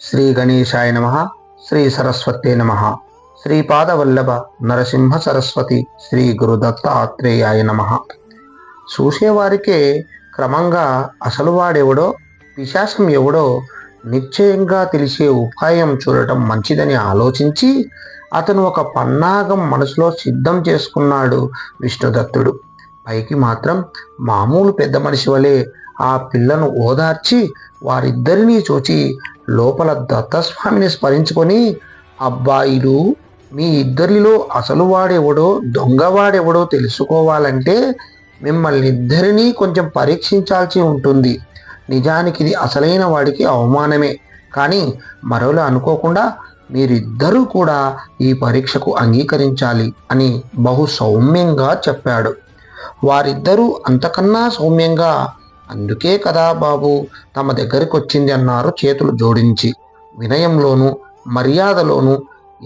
శ్రీ గణేశాయ నమ శ్రీ సరస్వతే నమ. శ్రీపాదవల్లభ నరసింహ సరస్వతి శ్రీ గురుదత్తాత్రేయాయ నమ. చూసేవారికే క్రమంగా అసలు వాడెవడో పిశాసం ఎవడో నిశ్చయంగా తెలిసే ఉపాయం చూడటం మంచిదని ఆలోచించి అతను ఒక పన్నాగం మనసులో సిద్ధం చేసుకున్నాడు విష్ణుదత్తుడు. పైకి మాత్రం మామూలు పెద్ద మనిషి వలె ఆ పిల్లను ఓదార్చి వారిద్దరినీ చూచి లోపల దత్తస్వామిని స్మరించుకొని అబ్బాయిలు మీ ఇద్దరిలో అసలు వాడెవడో దొంగవాడెవడో తెలుసుకోవాలంటే మిమ్మల్ని ఇద్దరినీ కొంచెం పరీక్షించాల్సి ఉంటుంది. నిజానికి ఇది అసలైన వాడికి అవమానమే. కానీ మరోలా అనుకోకుండా మీరిద్దరూ కూడా ఈ పరీక్షకు అంగీకరించాలి అని బహు సౌమ్యంగా చెప్పాడు. వారిద్దరూ అంతకన్నా సౌమ్యంగా అందుకే కదా బాబు తమ దగ్గరికి వచ్చింది అన్నారు చేతులు జోడించి. వినయంలోనూ మర్యాదలోనూ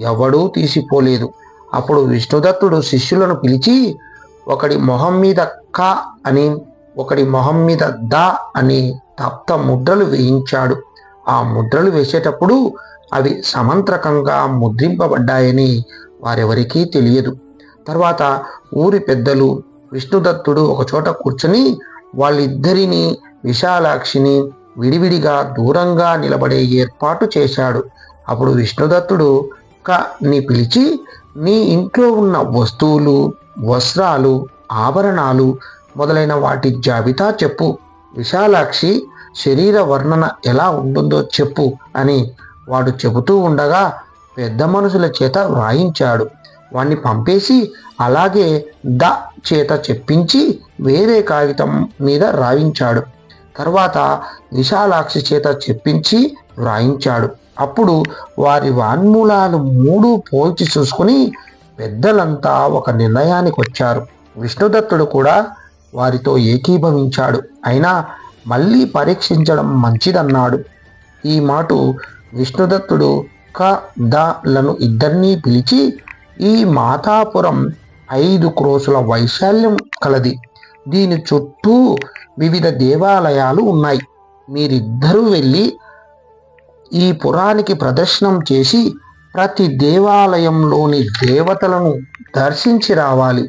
ఎవడూ తీసిపోలేదు. అప్పుడు విష్ణుదత్తుడు శిష్యులను పిలిచి ఒకడి మొహం మీద క అని ఒకడి మొహం మీద ద అని తప్త ముద్రలు వేయించాడు. ఆ ముద్రలు వేసేటప్పుడు అవి సమంత్రకంగా ముద్రింపబడ్డాయని వారెవరికీ తెలియదు. తర్వాత ఊరి పెద్దలు విష్ణుదత్తుడు ఒకచోట కూర్చొని వాళ్ళిద్దరినీ విశాలాక్షిని విడివిడిగా దూరంగా నిలబడే ఏర్పాటు చేశాడు. అప్పుడు విష్ణుదత్తుడు ని పిలిచి నీ ఇంట్లో ఉన్న వస్తువులు వస్త్రాలు ఆభరణాలు మొదలైన వాటి జాబితా చెప్పు. విశాలాక్షి శరీర వర్ణన ఎలా ఉంటుందో చెప్పు అని వాడు చెబుతూ ఉండగా పెద్ద మనుషుల చేత వ్రాయించాడు. వాణ్ణి పంపేసి అలాగే ద చేత చెప్పించి వేరే కాగితం మీద రాయించాడు. తర్వాత విశాలాక్షి చేత చెప్పించి వ్రాయించాడు. అప్పుడు వారి వాన్మూలాలు మూడు పోల్చి చూసుకుని పెద్దలంతా ఒక నిర్ణయానికి వచ్చారు. విష్ణుదత్తుడు కూడా వారితో ఏకీభవించాడు. అయినా మళ్ళీ పరీక్షించడం మంచిదన్నాడు. ఈ మాట విష్ణుదత్తుడు క లను ఇద్దరినీ పిలిచి ఈ మాతాపురం ఐదు క్రోసుల వైశాల్యం కలది. దీని చుట్టూ వివిధ దేవాలయాలు ఉన్నాయి. మీరిద్దరూ వెళ్ళి ఈ పురానికి ప్రదర్శనం చేసి ప్రతి దేవాలయంలోని దేవతలను దర్శించి రావాలి.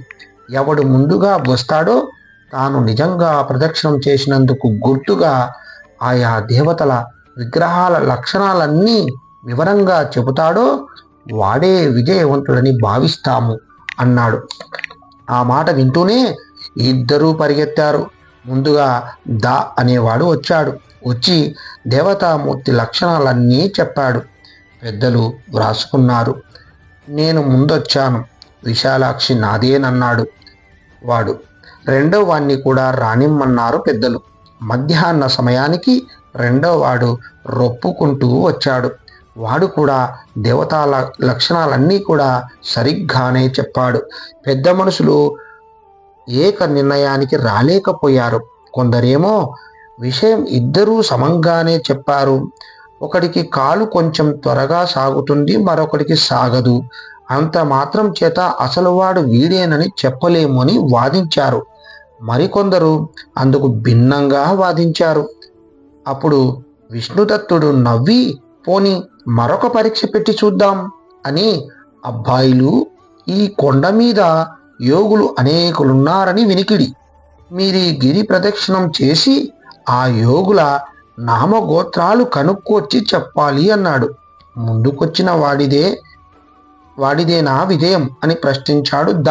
ఎవడు ముందుగా వస్తాడో తాను నిజంగా ప్రదక్షిణం చేసినందుకు గుర్తుగా ఆయా దేవతల విగ్రహాల లక్షణాలన్నీ వివరంగా చెబుతాడో వాడే విజయవంతుడని భావిస్తాము అన్నాడు. ఆ మాట వింటూనే ఇద్దరూ పరిగెత్తారు. ముందుగా దా అనేవాడు వచ్చాడు. వచ్చి దేవతామూర్తి లక్షణాలన్నీ చెప్పాడు. పెద్దలు వ్రాసుకున్నారు. నేను ముందొచ్చాను. విశాలాక్షి నాదేనన్నాడు వాడు. రెండో వాణ్ణి కూడా రానిమ్మన్నారు పెద్దలు. మధ్యాహ్న సమయానికి రెండో వాడు రొప్పుకుంటూ వచ్చాడు. వాడు కూడా దేవతాల లక్షణాలన్నీ కూడా సరిగ్గానే చెప్పాడు. పెద్ద మనుషులు ఏక నిర్ణయానికి రాలేకపోయారు. కొందరేమో విషయం ఇద్దరూ సమంగానే చెప్పారు. ఒకడికి కాలు కొంచెం త్వరగా సాగుతుంది మరొకడికి సాగదు. అంత మాత్రం చేత అసలు వాడు వీడేనని చెప్పలేము అని వాదించారు. మరికొందరు అందుకు భిన్నంగా వాదించారు. అప్పుడు విష్ణుదత్తుడు నవ్వి పోని మరొక పరీక్ష పెట్టి చూద్దాం అని అబ్బాయిలు ఈ కొండ మీద యోగులు అనేకులున్నారని వినికిడి. మీరీ గిరి ప్రదక్షిణం చేసి ఆ యోగుల నామగోత్రాలు కనుక్కొచ్చి చెప్పాలి అన్నాడు. ముందుకొచ్చిన వాడిదే వాడిదేనా విజయం అని ప్రశ్నించాడు ద.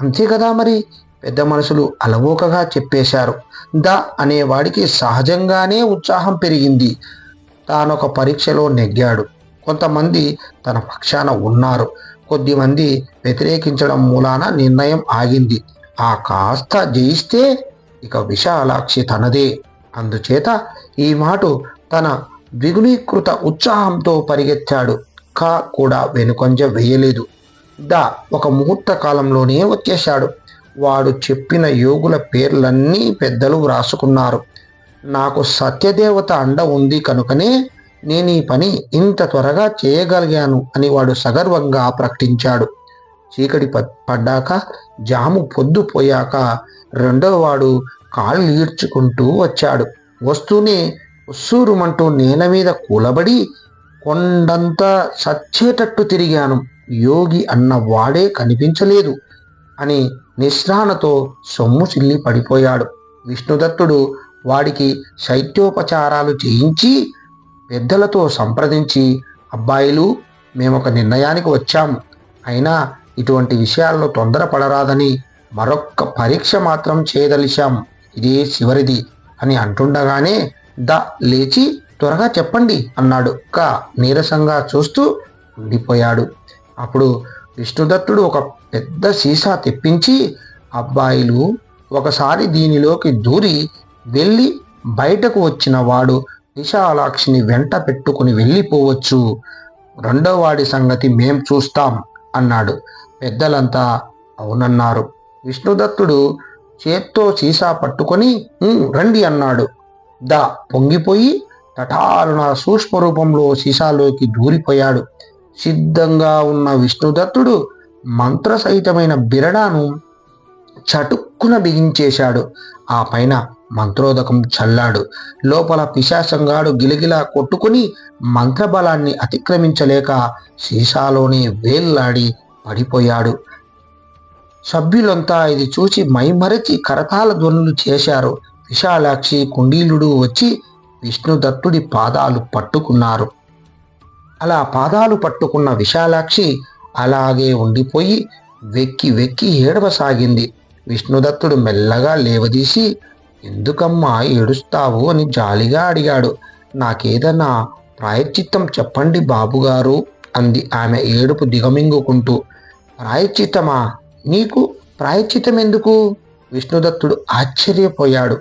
అంతే కదా మరి? పెద్ద మనుషులు అలవోకగా చెప్పేశారు. ద అనేవాడికి సహజంగానే ఉత్సాహం పెరిగింది. తానొక పరీక్షలో నెగ్గాడు. కొంతమంది తన పక్షాన ఉన్నారు. కొద్దిమంది వ్యతిరేకించడం మూలాన నిర్ణయం ఆగింది. ఆ కాస్త జయిస్తే ఇక విశాలాక్షి తనదే. అందుచేత ఈ మాట తన ద్విగుణీకృత ఉత్సాహంతో పరిగెత్తాడు. కా కూడా వెనుకొంజ వేయలేదు. దా ఒక ముహూర్త కాలంలోనే వచ్చేశాడు. వాడు చెప్పిన యోగుల పేర్లన్నీ పెద్దలు వ్రాసుకున్నారు. నాకు సత్యదేవత అండ ఉంది కనుకనే నేను ఈ పని ఇంత త్వరగా చేయగలిగాను అని వాడు సగర్వంగా ప్రకటించాడు. చీకటి పడ్డాక జాము పొద్దుపోయాక రెండో వాడు కాళ్ళు ఈడ్చుకుంటూ వచ్చాడు. వస్తూనే ఉస్సూరుమంటూ నేల మీద కూలబడి కొండంతా సచ్చేటట్టు తిరిగాను. యోగి అన్న వాడే కనిపించలేదు అని నిస్రాణతో సొమ్ము చిల్లి పడిపోయాడు. విష్ణుదత్తుడు వాడికి శైత్యోపచారాలు చేయించి పెద్దలతో సంప్రదించి అబ్బాయిలు మేము ఒక నిర్ణయానికి వచ్చాము. అయినా ఇటువంటి విషయాల్లో తొందరపడరాదని మరొక్క పరీక్ష మాత్రం చేయదలిశాం ఇదే చివరిది అని అంటుండగానే ద లేచి త్వరగా చెప్పండి అన్నాడు. క నీరసంగా చూస్తూ ఉండిపోయాడు. అప్పుడు విష్ణుదత్తుడు ఒక పెద్ద సీసా తెప్పించి అబ్బాయిలు ఒకసారి దీనిలోకి దూరి వెళ్ళి బయటకు వచ్చిన వాడు విశాలాక్షిని వెంట పెట్టుకుని వెళ్ళిపోవచ్చు. రెండో వాడి సంగతి మేం చూస్తాం అన్నాడు. పెద్దలంతా అవునన్నారు. విష్ణుదత్తుడు చేత్తో సీసా పట్టుకొని రండి అన్నాడు. దా పొంగిపోయి తటాలున సూక్ష్మ రూపంలో సీసాలోకి దూరిపోయాడు. సిద్ధంగా ఉన్న విష్ణుదత్తుడు మంత్రసహితమైన బిరడాను చటుక్కున బిగించేశాడు. ఆ పైన మంత్రోదకం చల్లాడు. లోపల పిశాసంగాడు గిలగిలా కొట్టుకుని మంత్రబలాన్ని అతిక్రమించలేక సీసాలోనే వేల్లాడి పడిపోయాడు. సభ్యులంతా ఇది చూసి మైమరచి కరతాల ధ్వనులు చేశారు. విశాలాక్షి కుండీలుడు వచ్చి విష్ణుదత్తుడి పాదాలు పట్టుకున్నారు. అలా పాదాలు పట్టుకున్న విశాలాక్షి అలాగే ఉండిపోయి వెక్కి వెక్కి ఏడవసాగింది. విష్ణుదత్తుడు మెల్లగా లేవదీసి ఎందుకమ్మా ఏడుస్తావు అని జాలిగా అడిగాడు. నాకేదన్నా ప్రాయశ్చిత్తం చెప్పండి బాబుగారు అంది ఆమె ఏడుపు దిగమింగుకుంటూ. ప్రాయశ్చిత్తమా? నీకు ప్రాయశ్చిత్తం ఎందుకు విష్ణుదత్తుడు ఆశ్చర్యపోయాడు.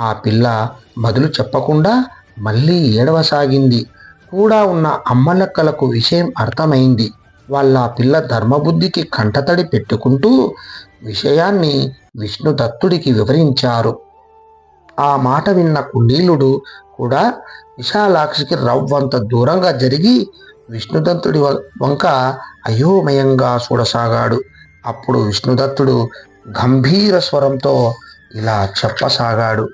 ఆ పిల్ల బదులు చెప్పకుండా మళ్ళీ ఏడవసాగింది. కూడా ఉన్న అమ్మలక్కలకు విషయం అర్థమైంది. వాళ్ళ పిల్ల ధర్మబుద్ధికి కంటతడి పెట్టుకుంటూ విషయాన్ని విష్ణుదత్తుడికి వివరించారు. ఆ మాట విన్న కుండీలుడు కూడా విశాలాక్షికి రవ్వంత దూరంగా జరిగి విష్ణుదత్తుడి వంక అయోమయంగా చూడసాగాడు. అప్పుడు విష్ణుదత్తుడు గంభీర స్వరంతో ఇలా చెప్పసాగాడు.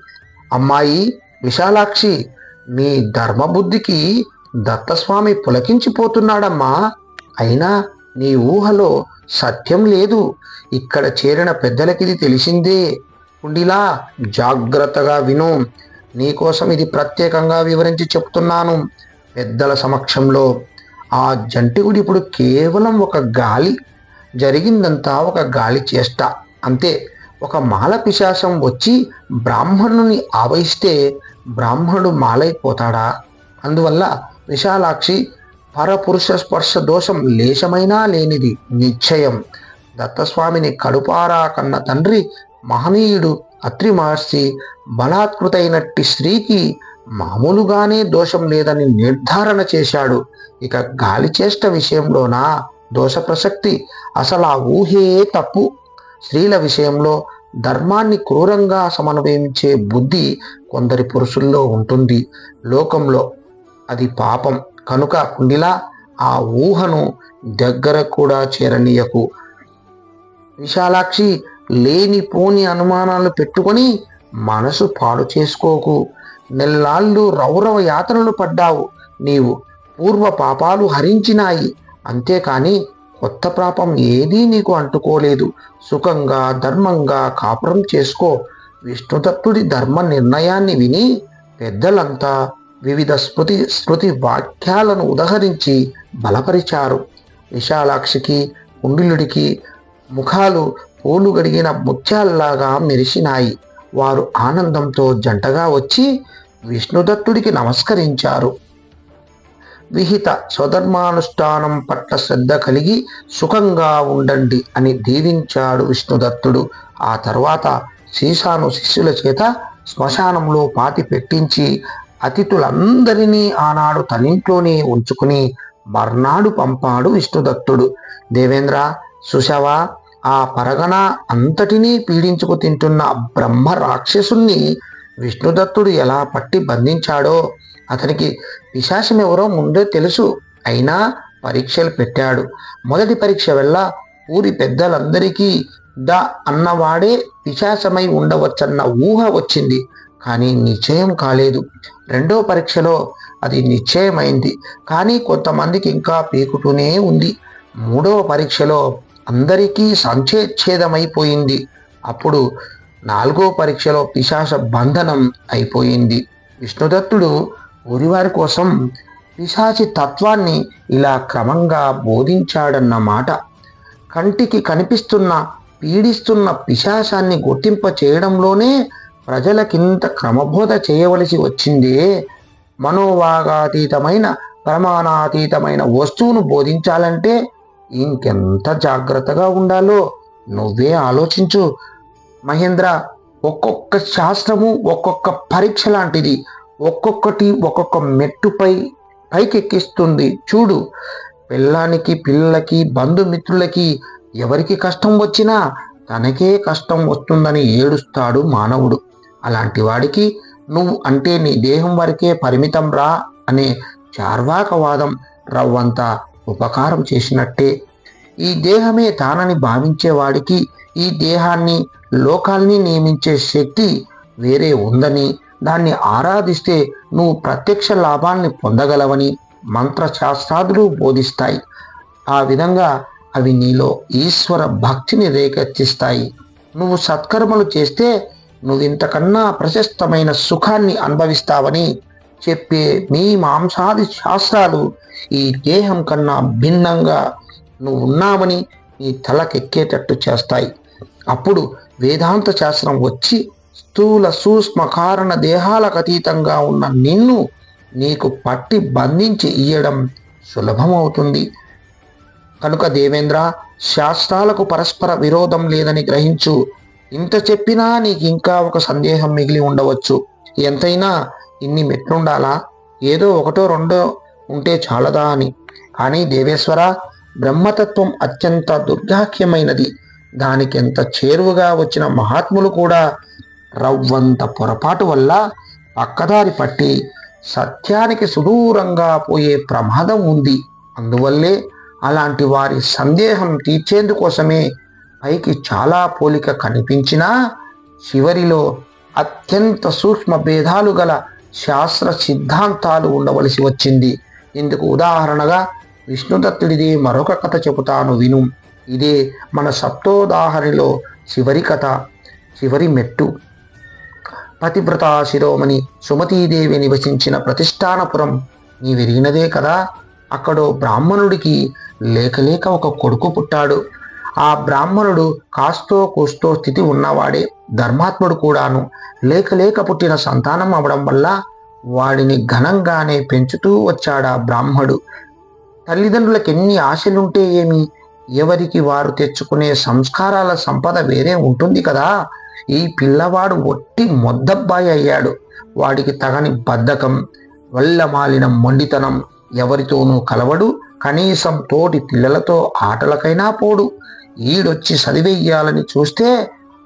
అమ్మాయి విశాలాక్షి మీ ధర్మబుద్ధికి దత్తస్వామి పులకించిపోతున్నాడమ్మా. అయినా నీ ఊహలో సత్యం లేదు. ఇక్కడ చేరిన పెద్దలకి ఇది తెలిసిందే. ఉండిలా జాగ్రత్తగా విను. నీకోసం ఇది ప్రత్యేకంగా వివరించి చెప్తున్నాను. పెద్దల సమక్షంలో ఆ జంటిగుడి ఇప్పుడు కేవలం ఒక గాలి జరిగిందంతా ఒక గాలి చేష్ట. అంతే ఒక మాల పిశాసం వచ్చి బ్రాహ్మణుని ఆవహిస్తే బ్రాహ్మణుడు మాలైపోతాడా? అందువల్ల విశాలాక్షి పరపురుష స్పర్శ దోషం లేశమైనా లేనిది నిశ్చయం. దత్తస్వామిని కడుపారా కన్న తండ్రి మహనీయుడు అత్రి మహర్షి బలాత్కృతైనట్టి స్త్రీకి మామూలుగానే దోషం లేదని నిర్ధారణ చేశాడు. ఇక గాలి చేష్ట విషయంలోనా? దోష ప్రసక్తి. అసలు ఆ ఊహే తప్పు. స్త్రీల విషయంలో ధర్మాన్ని క్రూరంగా సమన్వయించే బుద్ధి కొందరి పురుషుల్లో ఉంటుంది. లోకంలో అది పాపం. కనుక కుండిలా ఆ ఊహను దగ్గర కూడా చేరనీయకు. విశాలాక్షి లేని పోని అనుమానాలు పెట్టుకొని మనసు పాడు చేసుకోకు. నెల్లాళ్ళు రౌరవ యాతనలు పడ్డావు. నీవు పూర్వ పాపాలు హరించినాయి. అంతేకాని కొత్త పాపం ఏదీ నీకు అంటుకోలేదు. సుఖంగా ధర్మంగా కాపురం చేసుకో. విష్ణుదత్తుడి ధర్మ నిర్ణయాన్ని విని పెద్దలంతా వివిధ స్మృతి స్మృతి వాక్యాలను ఉదహరించి బలపరిచారు. విశాలాక్షికి కుండిలుడికి ముఖాలు పూలు గడిగిన ముత్యాల్లాగా మెరిసినాయి. వారు ఆనందంతో జంటగా వచ్చి విష్ణుదత్తుడికి నమస్కరించారు. విహిత స్వధర్మానుష్ఠానం పట్ల శ్రద్ధ కలిగి సుఖంగా ఉండండి అని దీవించాడు విష్ణుదత్తుడు. ఆ తర్వాత సీసాను శిష్యుల చేత శ్మశానంలో పాతి పెట్టించి అతిథులందరినీ ఆనాడు తనింట్లోనే ఉంచుకుని మర్నాడు పంపాడు విష్ణుదత్తుడు. దేవేంద్ర సుశవా ఆ పరగణ అంతటినీ పీడించుకు తింటున్న బ్రహ్మ రాక్షసుణ్ణి విష్ణుదత్తుడు ఎలా పట్టి బంధించాడో అతనికి పిశాచం ఎవరో ముందే తెలుసు. అయినా పరీక్షలు పెట్టాడు. మొదటి పరీక్ష వల్ల ఊరి పెద్దలందరికీ ద అన్నవాడే పిశాచమై ఉండవచ్చన్న ఊహ వచ్చింది. కానీ నిశ్చయం కాలేదు. రెండో పరీక్షలో అది నిశ్చయమైంది. కానీ కొంతమందికి ఇంకా పీకుతూనే ఉంది. మూడవ పరీక్షలో అందరికీ సంఛేచ్ఛేదమైపోయింది అప్పుడు నాలుగో పరీక్షలో పిశాస బంధనం అయిపోయింది. విష్ణుదత్తుడు ఊరివారి కోసం పిశాచి తత్వాన్ని ఇలా క్రమంగా బోధించాడన్నమాట కంటికి కనిపిస్తున్న పీడిస్తున్న పిశాసాన్ని గుర్తింప చేయడంలోనే ప్రజలకింత క్రమబోధ చేయవలసి వచ్చిందే. మనోవాగాతీతమైన ప్రమాణాతీతమైన వస్తువును బోధించాలంటే ఇంకెంత జాగ్రత్తగా ఉండాలో నువ్వే ఆలోచించు. మహేంద్ర ఒక్కొక్క శాస్త్రము ఒక్కొక్క పరీక్ష లాంటిది ఒక్కొక్కటి ఒక్కొక్క మెట్టుపై పైకెక్కిస్తుంది. చూడు పిల్లానికి పిల్లలకి బంధుమిత్రులకి ఎవరికి కష్టం వచ్చినా తనకే కష్టం వస్తుందని ఏడుస్తాడు మానవుడు. అలాంటి వాడికి నువ్వు అంటే నీ దేహం వరకే పరిమితం రా అనే చార్వాకవాదం రవ్వంతా ఉపకారం చేసినట్టే. ఈ దేహమే తానని భావించేవాడికి ఈ దేహాన్ని లోకాల్ని నియమించే శక్తి వేరే ఉందని దాన్ని ఆరాధిస్తే నువ్వు ప్రత్యక్ష లాభాల్ని పొందగలవని మంత్రశాస్త్రాదులు బోధిస్తాయి. ఆ విధంగా అవి నీలో ఈశ్వర భక్తిని రేకెత్తిస్తాయి. నువ్వు సత్కర్మలు చేస్తే నువ్వు ఇంతకన్నా ప్రశస్తమైన సుఖాన్ని అనుభవిస్తావని చెప్పే మీ మాంసాది శాస్త్రాలు ఈ దేహం కన్నా భిన్నంగా నువ్వు ఉన్నామని నీ తలకెక్కేటట్టు చేస్తాయి. అప్పుడు వేదాంత శాస్త్రం వచ్చి స్థూల సూక్ష్మ కారణ దేహాలకు అతీతంగా ఉన్న నిన్ను నీకు పట్టి బంధించి ఇయ్యడం సులభమవుతుంది. కనుక దేవేంద్ర శాస్త్రాలకు పరస్పర విరోధం లేదని గ్రహించు. ఇంత చెప్పినా నీకు ఇంకా ఒక సందేహం మిగిలి ఉండవచ్చు. ఎంతైనా ఇన్ని మెట్లుండాలా? ఏదో ఒకటో రెండో ఉంటే చాలదా అని. కానీ దేవేశ్వర బ్రహ్మతత్వం అత్యంత దుర్గాఖ్యమైనది. దానికి ఎంత చేరువగా వచ్చిన మహాత్ములు కూడా రవ్వంత పొరపాటు వల్ల పక్కదారి పట్టి సత్యానికి సుదూరంగా పోయే ప్రమాదం ఉంది. అందువల్లే అలాంటి వారి సందేహం తీర్చేందుకోసమే పైకి చాలా పోలిక కనిపించినా చివరిలో అత్యంత సూక్ష్మ భేదాలు గల శాస్త్ర సిద్ధాంతాలు ఉండవలసి వచ్చింది. ఇందుకు ఉదాహరణగా విష్ణుదత్తుడిది మరొక కథ చెబుతాను విను. ఇదే మన సప్తోదాహరణలో చివరి కథ చివరి మెట్టు. పతివ్రత శిరోమణి సుమతీదేవి నివసించిన ప్రతిష్టానపురం నీ విరిగినదే కదా? అక్కడో బ్రాహ్మణుడికి లేకలేక ఒక కొడుకు పుట్టాడు. ఆ బ్రాహ్మణుడు కాస్తో కూస్తో స్థితి ఉన్నవాడే ధర్మాత్ముడు కూడాను. లేక లేక పుట్టిన సంతానం అవడం వల్ల వాడిని ఘనంగానే పెంచుతూ వచ్చాడా బ్రాహ్మడు. తల్లిదండ్రులకు ఎన్ని ఆశలుంటే ఏమి? ఎవరికి వారు తెచ్చుకునే సంస్కారాల సంపద వేరే ఉంటుంది కదా. ఈ పిల్లవాడు ఒట్టి మొద్దబ్బాయి అయ్యాడు. వాడికి తగని బద్ధకం వల్లమాలిన మొండితనం ఎవరితోనూ కలవడు. కనీసం తోటి పిల్లలతో ఆటలకైనా పోడు. ఈడొచ్చి చదివెయ్యాలని చూస్తే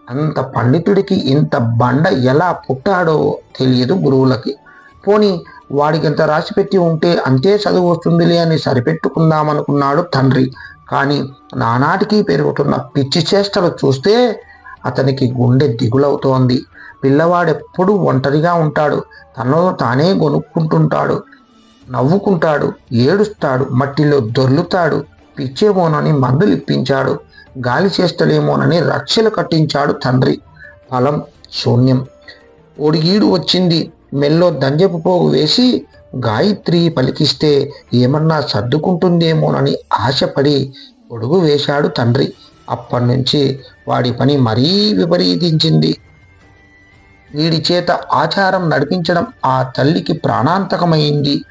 అంత పండితుడికి ఇంత బండ ఎలా పుట్టాడో తెలియదు గురువులకి. పోని వాడికి ఎంత రాసిపెట్టి ఉంటే అంతే చదువు వస్తుందిలే అని సరిపెట్టుకుందామనుకున్నాడు తండ్రి. కానీ నానాటికి పెరుగుతున్న పిచ్చి చేష్టలు చూస్తే అతనికి గుండె దిగులవుతోంది. పిల్లవాడెప్పుడు ఒంటరిగా ఉంటాడు. తనలో తానే కొనుక్కుంటుంటాడు నవ్వుకుంటాడు ఏడుస్తాడు మట్టిలో దొర్లుతాడు పిచ్చేమోనని మందులు ఇప్పించాడు గాలి చేస్తలేమోనని రక్షలు కట్టించాడు తండ్రి. ఫలం శూన్యం. ఒడిగీడు వచ్చింది. మెల్లో దంజపు పోగు వేసి గాయత్రి పలికిస్తే ఏమన్నా సర్దుకుంటుందేమోనని ఆశపడి పొడుగు వేశాడు తండ్రి. అప్పటి నుంచి వాడి పని మరీ విపరీతించింది. వీడి చేత ఆచారం నడిపించడం ఆ తల్లికి ప్రాణాంతకమైంది.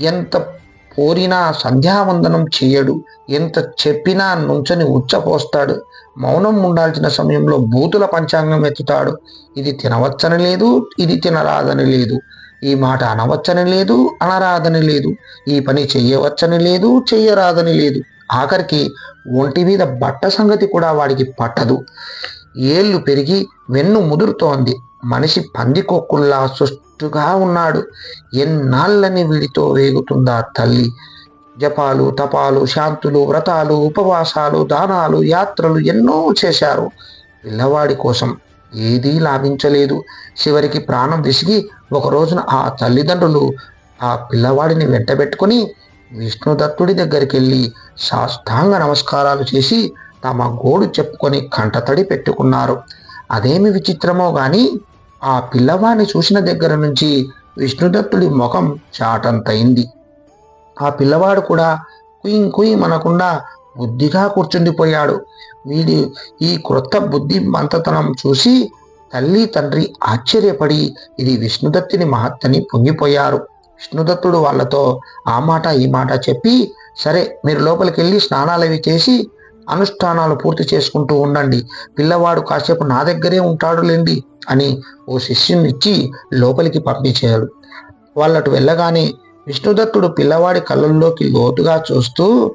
ఎంత కోరినా సంధ్యావందనం చేయడు ఎంత చెప్పినా నుంచని ఉచ్చపోస్తాడు మౌనం ఉండాల్సిన సమయంలో బూతుల పంచాంగం ఎత్తుతాడు. ఇది తినవచ్చని లేదు ఇది తినరాదని లేదు. ఈ మాట అనవచ్చని లేదు అనరాదని లేదు. ఈ పని చెయ్యవచ్చని లేదు చెయ్యరాదని లేదు. ఆఖరికి ఒంటి మీద బట్ట సంగతి కూడా వాడికి పట్టదు. ఏళ్ళు పెరిగి వెన్ను ముదురుతోంది. మనిషి పందికొక్కుల్లా సుష్టుగా ఉన్నాడు. ఎన్నాళ్ళని వీడితో వేగుతుందా తల్లి? జపాలు తపాలు శాంతులు వ్రతాలు ఉపవాసాలు దానాలు యాత్రలు ఎన్నో చేశారు. పిల్లవాడి కోసం ఏదీ లాభించలేదు. చివరికి ప్రాణం విసిగి ఒక రోజున ఆ తల్లిదండ్రులు ఆ పిల్లవాడిని వెంటబెట్టుకుని విష్ణుదత్తుడి దగ్గరికి వెళ్ళి సాష్టాంగ నమస్కారాలు చేసి తమ గోడు చెప్పుకొని కంటతడి పెట్టుకున్నారు. అదేమి విచిత్రమో గాని ఆ పిల్లవాడిని చూసిన దగ్గర నుంచి విష్ణుదత్తుడి ముఖం చాటంతయింది. ఆ పిల్లవాడు కూడా కుయిం కుయిం అనకుండా బుద్ధిగా కూర్చుండిపోయాడు. వీడి ఈ క్రొత్త బుద్ధి మంతతనం చూసి తల్లి తండ్రి ఆశ్చర్యపడి ఇది విష్ణుదత్తుని మహత్తని పొంగిపోయారు. విష్ణుదత్తుడు వాళ్ళతో ఆ మాట ఈ మాట చెప్పి సరే మీరు లోపలికి వెళ్ళి స్నానాలవి చేసి అనుష్ఠానాలు పూర్తి చేసుకుంటూ ఉండండి. పిల్లవాడు కాసేపు నా దగ్గరే ఉంటాడులేండి అని ఓ శిష్యునిచ్చి లోపలికి పంపించాడు. వాళ్ళటు వెళ్ళగానే విష్ణుదత్తుడు పిల్లవాడి కళ్ళల్లోకి లోతుగా చూస్తూ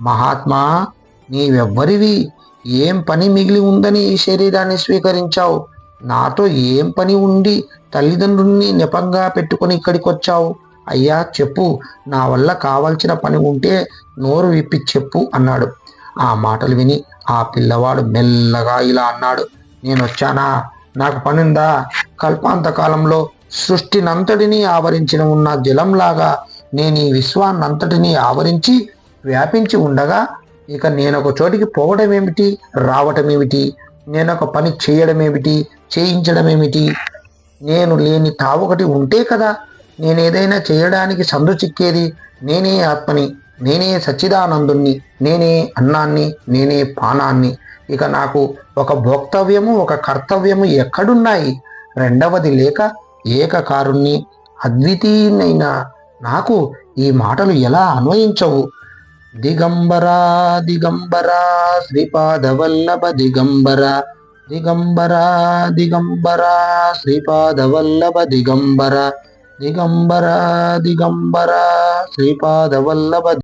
మహాత్మా నీవెవ్వరివి? ఏం పని మిగిలి ఉందని ఈ శరీరాన్ని స్వీకరించావు? నాతో ఏం పని ఉండి తల్లిదండ్రుల్ని నెపంగా పెట్టుకుని ఇక్కడికి వచ్చావు అయ్యా చెప్పు నా వల్ల కావలసిన పని ఉంటే నోరు విప్పి చెప్పు అన్నాడు. ఆ మాటలు విని ఆ పిల్లవాడు మెల్లగా ఇలా అన్నాడు నేను వచ్చానా నాకు పనుందా? కల్పాంతకాలంలో సృష్టినంతటిని సృష్టినంతటినీ ఆవరించిన ఉన్న జలంలాగా నేను ఈ విశ్వాన్నంతటినీ ఆవరించి వ్యాపించి ఉండగా ఇక నేను ఒక చోటికి పోవడం ఏమిటి రావటం ఏమిటి నేను ఒక పని చేయడం ఏమిటి చేయించడం ఏమిటి నేను లేని తావొకటి ఉంటే కదా నేను ఏదైనా చేయడానికి సందు చిక్కేది? నేనే ఆత్మని నేనే సచ్చిదానందుణ్ణి నేనే అన్నాన్ని నేనే పానాన్ని. ఇక నాకు ఒక భోక్తవ్యము ఒక కర్తవ్యము ఎక్కడున్నాయి? రెండవది లేక ఏకకారుణ్ణి అద్వితీయునైన నాకు ఈ మాటలు ఎలా అన్వయించవు? దిగంబరా దిగంబరా శ్రీపాదవల్లభ దిగంబర దిగంబరా దిగంబర శ్రీపాదవల్లభ దిగంబర దిగంబరా దిగంబర శ్రీపాదవల్లభ